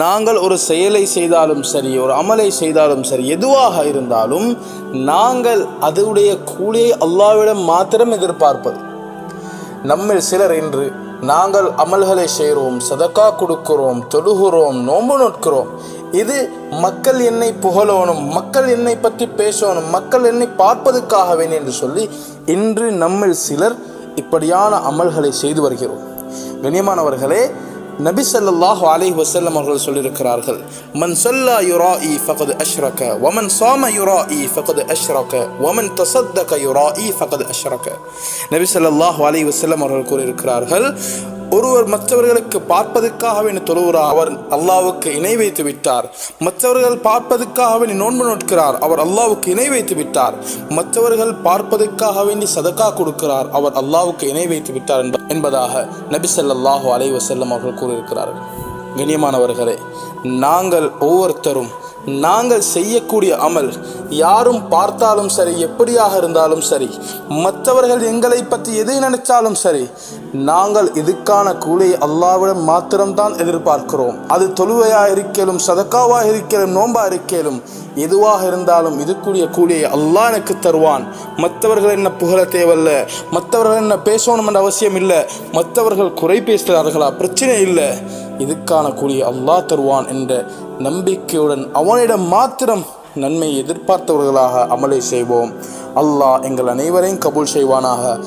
நாங்கள் ஒரு செயலை செய்தாலும் சரி ஒரு அமலை செய்தாலும் சரி எதுவாக இருந்தாலும் நாங்கள் அதனுடைய கூலியை அல்லாவிடம் மாத்திரம் எதிர்பார்ப்பது. நம்மில் சிலர் இன்று நாங்கள் அமல்களை செய்கிறோம் சதக்கா கொடுக்கிறோம் தொழுகிறோம் நோன்பு நோட்கிறோம். இது மக்கள் என்னை புகழணும் மக்கள் என்னை பற்றி பேசணும் மக்கள் என்னை பார்ப்பதற்காக வேணும் என்று சொல்லி இன்று நம்மில் சிலர் இப்படியான அமல்களை செய்து வருகிறோம். கண்ணியமானவர்களே நபி ஸல்லல்லாஹு அலைஹி வஸல்லம் அவர்கள் சொல்லியிருக்கிறார்கள் மன் ஸல்லா யுராஇ ஃபகத் அஷ்ரக வமன் சாம யுராஇ ஃபகத் அஷ்ரக வமன் தஸத்தக யுராஇ ஃபகத் அஷ்ரக நபி ஸல்லல்லாஹு அலைஹி வஸல்லம் அவர்கள் கூறியிருக்கிறார்கள் ஒருவர் மற்றவர்களுக்கு பார்ப்பதற்காக வேண்டி தொழுகிறார். அவர் அல்லாவுக்கு இணை வைத்து விட்டார். மற்றவர்கள் பார்ப்பதற்காக வேண்டி நோன்பு நோட்கிறார். அவர் அல்லாவுக்கு இணை வைத்து விட்டார். மற்றவர்கள் பார்ப்பதற்காக வேண்டி சதக்கா கொடுக்கிறார். அவர் அல்லாவுக்கு இணை வைத்து விட்டார் என்பதாக நபி ஸல்லல்லாஹு அலைஹி அவர்கள் கூறியிருக்கிறார்கள். கண்ணியமானவர்களே நாங்கள் ஒவ்வொருத்தரும் நாங்கள் செய்யக்கூடிய அமல் யாரும் பார்த்தாலும் சரி எப்படியாக இருந்தாலும் சரி மற்றவர்கள் எங்களை பற்றி எதை நினைச்சாலும் சரி நாங்கள் இதுக்கான கூலியை அல்லாவிடம் மாத்திரம்தான் எதிர்பார்க்கிறோம். அது தொழுவையாக இருக்கலும் சதக்காவாக இருக்கலும் நோம்பாக இருக்கலும் எதுவாக இருந்தாலும் இதுக்குரிய கூலியை அல்லாஹ் எனக்கு தருவான். மற்றவர்கள் என்ன புகழ தேவையில்ல மற்றவர்கள் என்ன பேசணும் என்ற அவசியம் இல்லை மற்றவர்கள் குறை பேசுகிறார்களா பிரச்சனை இல்லை. இதுக்கான கூலி அல்லாஹ் தருவான் என்ற நம்பிக்கையுடன் அவனிடம் மாத்திரம் நன்மை எதிர்பார்த்தவர்களாக அமலை செய்வோம். அல்லாஹ் எங்கள் அனைவரையும் கபூல் செய்வானாக.